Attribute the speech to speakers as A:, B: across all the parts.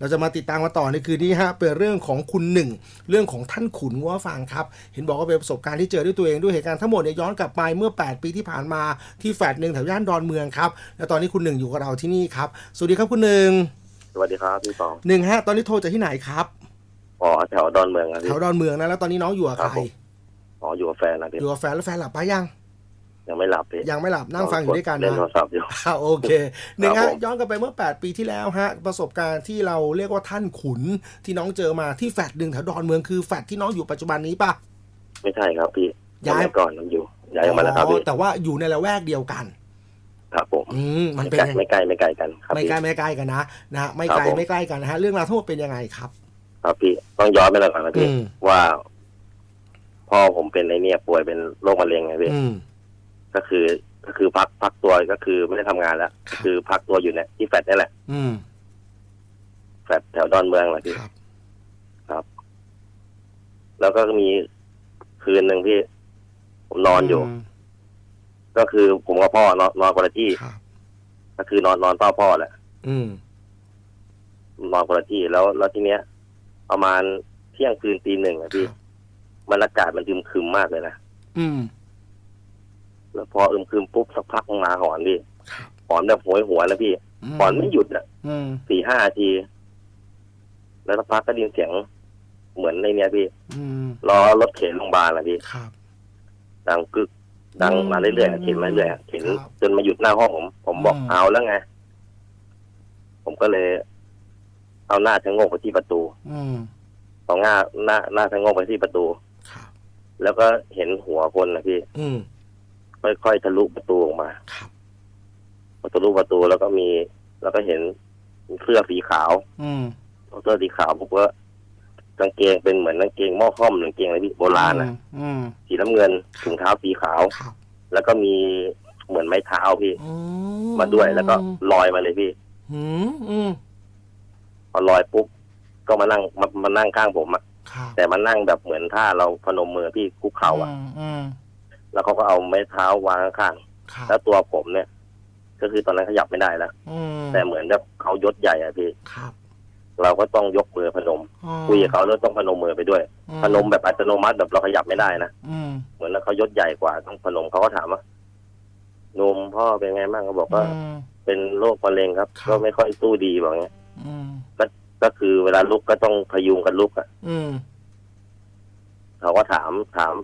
A: เราจะมาติดตามมาต่อในคืนนี้ฮะเป็นเรื่องของคุณหนึ่งเรื่องของท่านขุนวัวฟางครับ เห็นบอกว่าเป็นประสบการณ์ที่เจอด้วยตัวเองด้วยเหตุการณ์ทั้งหมดเนี่ยย้อนกลับไปเมื่อ 8 ปีที่ผ่านมาที่แฟลตหนึ่งแถวย่านดอนเมืองครับและตอนนี้คุณหนึ่งอยู่กับเราที่นี่ครับสวัสดีครับคุณหนึ่ง
B: สวัสดีครับพี่สอง
A: หนึ่งฮะตอนนี้โทรจากที่ไหนครับ
B: อ๋อแถวดอนเมืองครับ
A: แถ
B: พี่
A: วดอนเมืองนะแล้วตอนนี้น้องอยู่กับ
B: ครั
A: ใค
B: บ
A: ร
B: ผมอ๋ออยู่กับแฟนนะพี่
A: อยู่กับแฟนแล้วแฟนหลับไปยัง
B: ยังไม่หลับพี่
A: ยังไม่หลับนั่งฟังอยู่ด้วยกัน
B: เล่น
A: นะ
B: โทรศัพท์อยู่
A: อ่าโอเคหนึ่ง
B: ครั
A: ฮะ
B: บผม
A: ย้อนกลับไปเมื่อ 8 ปีที่แล้วฮะประสบการณ์ที่เราเรียกว่าท่านขุนที่น้องเจอมาที่แฟลตหนึ่งแถวดอนเมืองคือแฟลตที่น้องอยู่ปัจจุบันนี้ปะ
B: ไม่ใช่ครับพี่
A: ย้าย
B: สมัก่อนผมอยู่ย้ายออกมาแล้วครับ
A: อ๋
B: พี่
A: อแต่ว่าอยู่ในละแวกเดียวกัน
B: ครับผม
A: อืมมัน
B: ไม่
A: เป็น
B: ใกล้
A: ยังไง
B: ไม่ใกล้ไม่ไกลกันครับ
A: ไม่
B: พี่
A: ใกล้ไม่ใกล้กันนะนะฮะไม่ไกล
B: ครับผม
A: ไม่ใกล้กันนะฮะเรื่องราวทั้งหมดเป็นยังไงครับ
B: ครับพี่ต้องย้อนไปแล้วก่อนนะ
A: อื
B: พี่
A: ม
B: ว่า พ่อผมเป็นไอเนี่ยป่วยเป็นโรคมะเร็งไงพี่
A: อืม
B: ก็คือก็คือพักพักตัวก็คือไม่ได้ทำงานแล้ว
A: ครับ
B: คือพักตัวอยู่เนี่ยที่แฟลตนี่แหละ
A: อืม
B: แฟลตแถวดอนเมืองแหละพี่
A: ครับ
B: แล้วก็มีคืนหนึ่งพี่ผมนอนอยู่ ก็คือผมกับพ่อนอนนอนคนละที่
A: ครับ
B: ก็คือนอนนอนเฝ้าพ่อแหละ
A: อืม
B: นอนคนละที่แล้วแล้วทีเนี้ย ประมาณเที่ยงคืนตีหนึ่งอะพี่
A: ครับ
B: บรรยากาศมันอึมครึมมากเลยนะ
A: อืม
B: แล้วพออึมครึมปุ๊บสักพักมาหอนพี่
A: ครับ
B: หอนแบบโหยหวนแล้วพี่หอนไม่หยุดอะ
A: อืม
B: สี่ห้านาที แล้วสักพักก็ได้ยินเสียงเหมือนในเนี้ยพี่
A: อืม
B: รอรถเข็นโรงพยาบาลอะพี่
A: ครับ
B: ดังกึกดัง
A: อืม
B: มาเรื่อยๆอะเข็นมาเรื่อยๆอะเข็น
A: ครับ
B: จนมาหยุดหน้าห้องผม ผมบอก
A: อืม
B: เอาแล้วไง ผมก็เลย เอาหน้าชะโงกไปที่ประตู
A: อืม
B: เอาหน้าหน้าหน้าชะโงกไปที่ประตู
A: ครับ
B: แล้วก็เห็นหัวคนนะพี่
A: อืม
B: ค่อยๆทะลุประตูออกมา
A: ครับ
B: พอทะลุประตูแล้วก็มี แล้วก็เห็นเสื้อสีขาว
A: อืม
B: เสื้อสีขาวผมก็กางเกงเป็นเหมือนกางเกงหม้อข้อมหรือกางเกงอะไรพี่โบราณนะ
A: อืม
B: สีน้ำเงินถุงเท้าสีขาว
A: ครับ
B: แล้วก็มีเหมือนไม้เท้าพี่
A: อื
B: มาด้วยแล้วก็ลอยมาเลยพี่
A: อืมอืม
B: พอลอยปุ๊บก็มานั่งมามานั่งข้างผมอะ
A: ครับ
B: แต่มานั่งแบบเหมือนท่าเราพนมมือพี่คุกเข่าอะ
A: มอืม
B: แล้วเขาก็เอาไม้เท้าวางข้าง
A: ครับ
B: ๆแล้วตัวผมเนี่ย ก็คือตอนนั้นขยับไม่ได้แล้ว
A: อืม
B: แต่เหมือนแบบเขายศใหญ่อะพี่
A: ครับ
B: เราก็ต้องยกมือพนม
A: อ๋อ
B: คุยกับเขาแล้วต้องพนมมือไปด้วย
A: อื
B: พนมแบบอัตโนมัติแบบเราขยับไม่ได้นะ
A: อืม
B: เหมือนเขายศใหญ่กว่าต้องพนมเขาก็ถามว่าหนมพ่อเป็นไงบ้างเขาบอกว่า
A: อืม
B: เป็นโรคมะเร็งครับ
A: ครับ
B: ก็ไม่ค่อยสู้ดีบอกเงี้ย
A: อืม
B: ก็คือเวลาลุกก็ต้องพยุงกันลุกอะ
A: อืม
B: เขาก็ถามถาม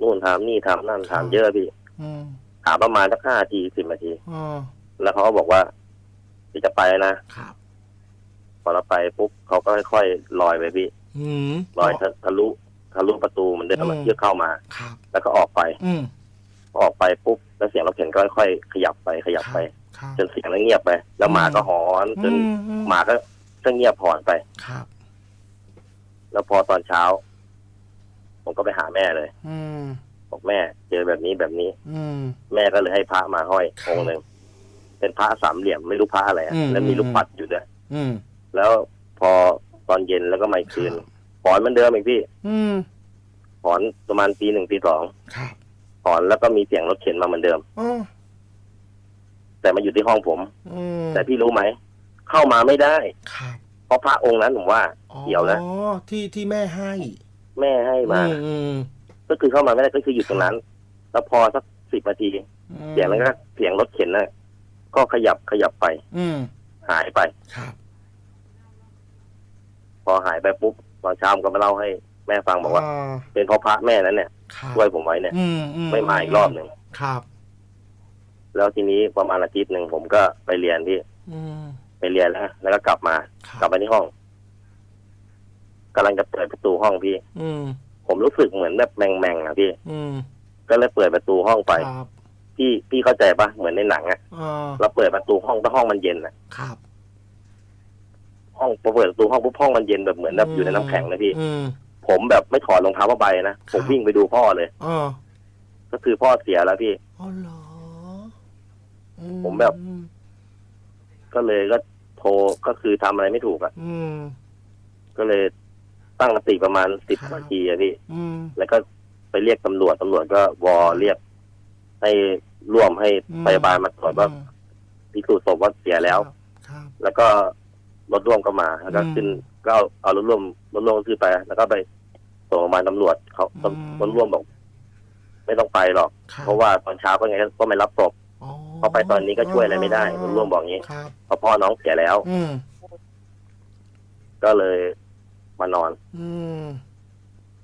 B: นู่นถามนี่ถามนั่นถามเยอะพี่
A: อืม
B: ถามประมาณสักห้านาทีสิบนาที
A: อ๋อ
B: แล้วเขาก็บอกว่าที่จะไปนะครับพอเราไปปุ๊บเขาก็ค่อยๆลอยไปพี่
A: อืม
B: ลอยทะทะลุทะลุประตูเหมันเดิม
A: อื
B: อะ
A: ม
B: เพื่อเข้ามา
A: ครับ
B: แล้วก็ออกไป
A: อืม
B: พอออกไปปุ๊บแล้วเสียงรถเข็นก็ค่อยๆขยับไปขยับไป
A: ครับ
B: จนเสียงนั้นเงียบไป แล้วหมาก็หอนจน
A: อืมอืม
B: หมาก็ก็เงียบหอนไป
A: ครับ
B: แล้วพอตอนเช้า ผมก็ไปหาแม่เลย
A: อืม
B: บอกแม่ เจอแบบนี้แบบนี้
A: อืม
B: แม่ก็เลยให้พระมาห้อย
A: ครับ
B: องค์หนึ่งเป็นพระสามเหลี่ยมไม่รู้พระอะไรอะ
A: อืม
B: แล้วมี
A: อืม
B: ลูกปัดอยู่ด้วย
A: อืม
B: แล้วพอตอนเย็นแล้วก็มาอีกคืน
A: ครับ
B: หอนเหมือนเดิมอีกพี่
A: อืม
B: หอนประมาณตีหนึ่งตีสอง
A: ครับ
B: หอนแล้วก็มีเสียงรถเข็นมาเหมือนเดิม
A: อ๋อ
B: แต่มาอยู่ที่ห้องผม
A: อืม
B: แต่พี่รู้ไหม เข้ามาไม่ได้
A: ครับ
B: เพราะพระองค์นั้นผมว่า
A: อ๋อ
B: เดี๋ยวนะ
A: ที่ที่แม่ให้
B: แม่ให้มา
A: อือืม
B: ก็คือเข้ามาไม่ได้ก็คืออยู่ตรงนั้น แล้วพอสักสิบนาที
A: อืม
B: เสียงนั้นก็เสียงรถเข็นน่ะก็ขยับขยับไป
A: อืม
B: หายไป
A: ครับ
B: พอหายไปปุ๊บตอนเช้าผมก็มาเล่าให้แม่ฟังบอกว่าาเป็นเพราะพระแม่นั้นเนี่ย
A: ครับ
B: ช่วยผมไว้เนี่ย
A: อืมอื
B: ไม่มาอีกรอบหนึ่ง
A: ครับ
B: แล้วทีนี้ประมาณอาทิตย์หนึ่งผมก็ไปเรียนที่
A: อืม
B: ไปเรียนแล้วแล้วก็กลับมา
A: ครับ
B: กลับมาที่ห้อง กำลังจะเปิดประตูห้องพี่
A: อืม
B: ผมรู้สึกเหมือนแบบแมงแมงๆอะพี่
A: อืม
B: ก็เลยเปิดประตูห้องไป
A: ครับ
B: พี่พี่เข้าใจปะเหมือนในหนังอะ
A: อ่า
B: เราเปิดประตูห้องถ้าห้องมันเย็นอะ
A: ครับ
B: ห้องพอเปิดประตูห้องปุ๊บห้องมันเย็นแบบเหมือนแบบอยู่ในน้ำแข็งนะพี่
A: อืม
B: ผมแบบไม่ถอดรองเท้าผ้าใบนะผม
A: ครับ
B: วิ่งไปดูพ่อเลย
A: อ๋อ
B: ก็คือพ่อเสียแล้วพี่
A: อ๋อเหรออื
B: ผมแบบ ก็เลยก็โทรก็คือทำอะไรไม่ถูกอะ
A: อืม
B: ก็เลย ตั้งสติประมาณสิบ
A: ครับ
B: นาทีอะพี่
A: อืม
B: แล้วก็ไปเรียกตำรวจตำรวจก็วอเรียก ให้ร่วมให้
A: อืม
B: พยาบาลมาตรวจว่า
A: อืม
B: พิสูจน์ศพว่าเสียแล้ว
A: ครับ
B: แล้วก็รถร่วมก็มา แล้วก็
A: อืม
B: ขึ้นก็เอาเอารถร่วมรถร่วมขึ้นไป แล้วก็ไปส่งโรงพยาบาลตำรวจเขา
A: อืม
B: รถร่วมบอก ไม่ต้องไปหรอก
A: คบ
B: เพราะว่าตอนเช้าก็ไงก็ไม่รับศพ
A: อ๋อ
B: เพราะไปตอนนี้ก็ช่วยอะไรไม่ได้รถร่วมบอกอย่างนี้
A: ครับ
B: เพราะพ่อน้องเสียแล้ว
A: อืม
B: ก็เลย มานอน
A: อืม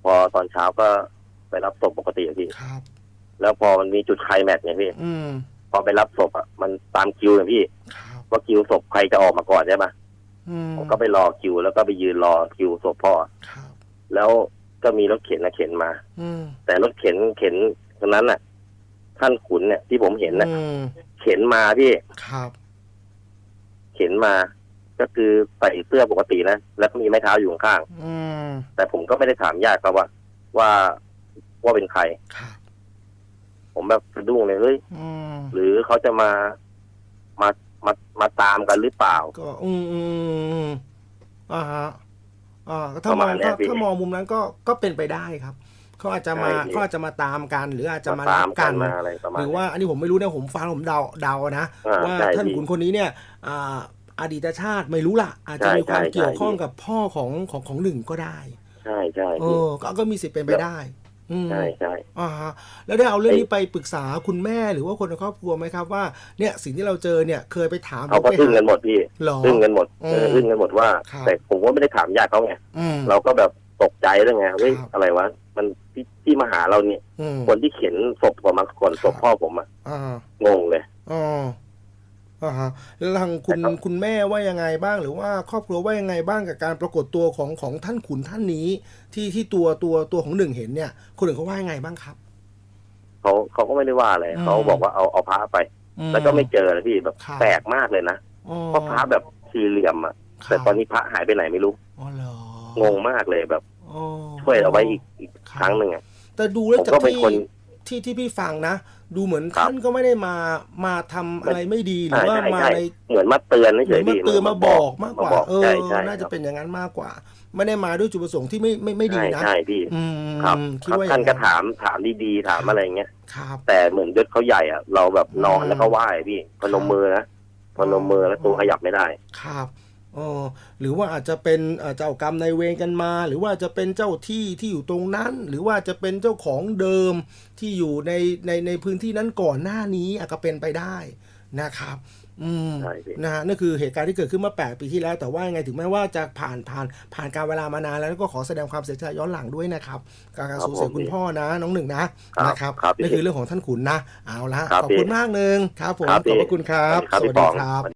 B: พอตอนเช้าก็ไปรับศพปกติอะพี่
A: ครับ
B: แล้วพอมันมีจุดไคลแม็กซ์เนี่ยพี่
A: อืม
B: พอไปรับศพอะมันตามคิวอะพี่
A: ครับ
B: ว่าคิวศพใครจะออกมาก่อนใช่ปะ
A: อืม
B: ผมก็ไปรอคิว แล้วก็ไปยืนรอคิวศพพ่อ
A: ครับ
B: แล้วก็มีรถเข็นนะเข็นมา
A: อืม
B: แต่รถเข็นเข็นคนนั้นน่ะ ท่านขุนเนี่ยที่ผมเห็นน่ะ
A: อืม
B: เข็นมาพี่
A: ครับ
B: เข็นมา ก็คือใส่เสื้อปกตินะแล้วก็มีไม้เท้าอยู่ข้าง
A: อืม
B: ๆแต่ผมก็ไม่ได้ถามญาติเขาว่า ว่าว่าเป็นใคร
A: ครับ
B: ผมแบบสะดุ้งเลยเฮ้ย
A: อืม
B: หรือเขาจะมามามามาตามกันหรือเปล่า
A: ก็อืมอืมอืมอ่าฮะอ่าถ้า
B: ประ
A: ม
B: มา
A: อง
B: ณเนี้ย
A: ถ้า
B: พี่
A: ถ้ามองมุมนั้นก็ก็เป็นไปได้ครับเขาอาจจะมา
B: ใช่พี่
A: เขาอาจจะมาตามกัน หรืออาจจะมา
B: ต
A: รับกัน
B: มาอะไรประมาณ
A: หรือว่าอันนี้ผมไม่รู้นะผมฟังผมเดาเดานะ
B: อ่า
A: ว่า
B: ใช่
A: ท่าน
B: พี่
A: ขุนคนนี้เนี่ยอ่า อดีตชาติไม่รู้ล่ะอาจจะ
B: ใช่
A: มีความ
B: ใช่
A: เกี่ยวข้อง
B: ใช่
A: กับพ่อของของของหนึ่งก็ได้
B: ใช่ใช่
A: เอ
B: พี่
A: อก็ก็มีสิทธิ์เป็นไปได้อืม
B: ใช่ใช่
A: อ่าฮะแล้วได้เอาเรื่องนี้ไปปรึกษาคุณแม่หรือว่าคนในครอบครัวไหมครับว่าเนี่ยสิ่งที่เราเจอเนี่ยเคยไปถาม
B: เขาก็
A: ไป
B: อึ้ง
A: หา
B: กันหมดพี่
A: หรอ
B: อึ้งกันหมด
A: อืม
B: เอออึ้งกันหมดว่า
A: ครับ
B: แต่ผมก็ไม่ได้ถามญาติเขาไง
A: อืม
B: เราก็แบบตกใจด้วยไงเฮ้ย
A: ครับ
B: อะไรวะมันที่ที่มาหาเราเนี่ย
A: อืม
B: คนที่เข็นศพผมมาก่อน
A: ครับ
B: ศพพ่อผมอะ
A: อ่า
B: งงเลย
A: อ๋ออ่าฮะแล้วทางคุณ
B: แต่ก็
A: คุณแม่ว่ายังไงบ้าง หรือว่าครอบครัวว่ายังไงบ้างกับการปรากฏตัวของของท่านขุนท่านนี้ ที่ที่ตัวตัวตัวของหนึ่งเห็นเนี่ย คนอื่นเขาว่ายังไงบ้างครับ
B: เขาเขาก็ไม่ได้ว่าอะไร
A: อืม
B: เขาบอกว่าเอาเอาพระไป
A: อืม
B: แล้วก็ไม่เจอเลยพี่แบบ
A: ครับ
B: แปลกมากเลยนะ
A: อ๋อ
B: เพราะพระแบบสี่เหลี่ยมอะแต่ตอนนี้พระหายไปไหนไม่รู้
A: อ๋อเหรอง
B: งมากเลยแบบ
A: อ๋อ
B: ช่วยเอาไว้อีกอีก
A: ครับ
B: ครั้งหนึ่งอะ
A: แต่ดูแล้ว
B: ผม
A: จาก
B: ก็เป็น
A: ที่
B: คน
A: ที่ที่พี่ฟังนะ ดูเหมือน
B: ครับ
A: ท่านก็ไม่ได้มามาทำอะไรไม่ดีหรือ
B: ใช่
A: ว่า
B: ใช่
A: มา
B: ใช่
A: ใน
B: เหมือนมาเตือน
A: ห
B: เฉ
A: รือย
B: ๆ
A: มา
B: พี่
A: เตือนมาบอกมากกว่า
B: บอก
A: เออ
B: ใช่ใช่
A: น่าจะ
B: ครับ
A: เป็นอย่างนั้นมากกว่า ไม่ได้มาด้วยจุดประสงค์ที่ไม่ไม่ไม่ดี
B: ใช่
A: นะ
B: ใช่พี่
A: อืม
B: ครับ
A: คิด
B: ครับ
A: ว่า
B: ท่าน
A: อย่ง
B: ก็ถามถามดีๆถามอะไรเงี้ย
A: ครับ
B: แต่เหมือนยศเขาใหญ่อะเราแบบนอน
A: อืม
B: แล้วก็ไหว้พี่พนมมือนะพนมมือแล้วตัวขยับไม่ได้
A: ครับ อ๋อหรือว่าอาจจะเป็นเอ่อเจ้ากรรมในายเวรกันมา หรือว่าจะเป็นเจ้าที่ที่อยู่ตรงนั้น หรือว่าจะเป็นเจ้าของเดิมที่อยู่ในในในพื้นที่นั้นก่อนหน้านี้อาจจะเป็นไปได้นะครับอืม
B: ใช่พี่
A: นะฮะนั่นคือเหตุการณ์ที่เกิดขึ้นเมื่อ 8 ปีที่แล้ว แต่ว่ายังไงถึงแม้ว่าจะผ่านผ่านผ่านการเวลามานานแล้วก็ขอแสดงความเสียใจย้อนหลังด้วยนะครับกับการสูญเสียคุณพ่อนะ น้องหนึ่งนะนะครับ
B: ครับพี่
A: นี่คือเรื่องของท่านขุนนะ เอาละ
B: ครับ
A: ขอบคุณ
B: พี่
A: มากหนึ่งครับผม
B: ครับ
A: ขอบพ
B: พี่
A: ระคุณครับ
B: ครับ
A: ส
B: พี่
A: วัสดี
B: ปอง
A: ครับ